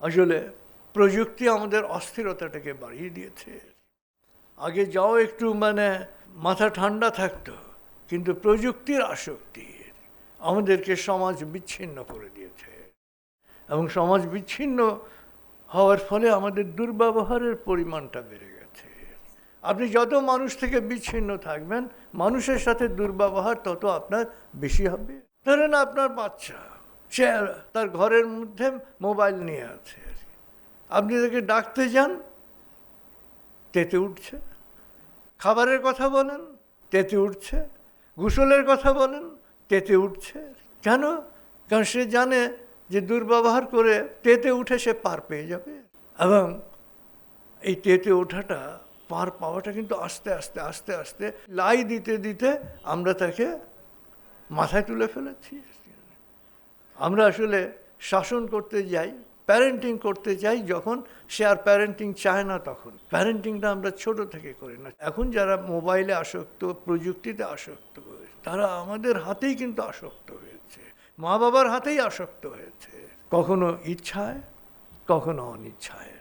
আসলে প্রযুক্তি আমাদের অস্থিরতাটাকে বাড়িয়ে দিয়েছে। আগে যাও একটু মানে মাথা ঠান্ডা থাকতো, কিন্তু প্রযুক্তির আসক্তি আমাদেরকে সমাজ বিচ্ছিন্ন করে দিয়েছে। এবং সমাজ বিচ্ছিন্ন হওয়ার ফলে আমাদের দুর্ব্যবহারের পরিমাণটা বেড়ে গেছে। আপনি যত মানুষ থেকে বিচ্ছিন্ন থাকবেন, মানুষের সাথে দুর্ব্যবহার তত আপনার বেশি হবে। ধরেন আপনার বাচ্চা। সে তার ঘরের মধ্যে মোবাইল নিয়ে আছে আপনি তাকে ডাকতে যান, তেতে উঠছে। খাবারের কথা বলেন, তেতে উঠছে। গোসলের কথা বলেন, তেতে উঠছে। কেন? কারণ সে জানে যে দুর্ব্যবহার করে তেতে উঠে সে পার পেয়ে যাবে। এবং এই তেতে ওঠাটা, পার পাওয়াটা কিন্তু আস্তে আস্তে আস্তে আস্তে লাই দিতে দিতে আমরা তাকে মাথায় তুলে ফেলেছি আমরা আসলে শাসন করতে যাই প্যারেন্টিং করতে চাই যখন সে আর প্যারেন্টিং চায় না তখন। প্যারেন্টিংটা আমরা ছোট থেকে করি না। এখন যারা মোবাইলে আসক্ত, প্রযুক্তিতে আসক্ত তারা আমাদের হাতেই কিন্তু আসক্ত হয়েছে। মা বাবার হাতেই আসক্ত হয়েছে। কখনো ইচ্ছায়, কখনো অনিচ্ছায়।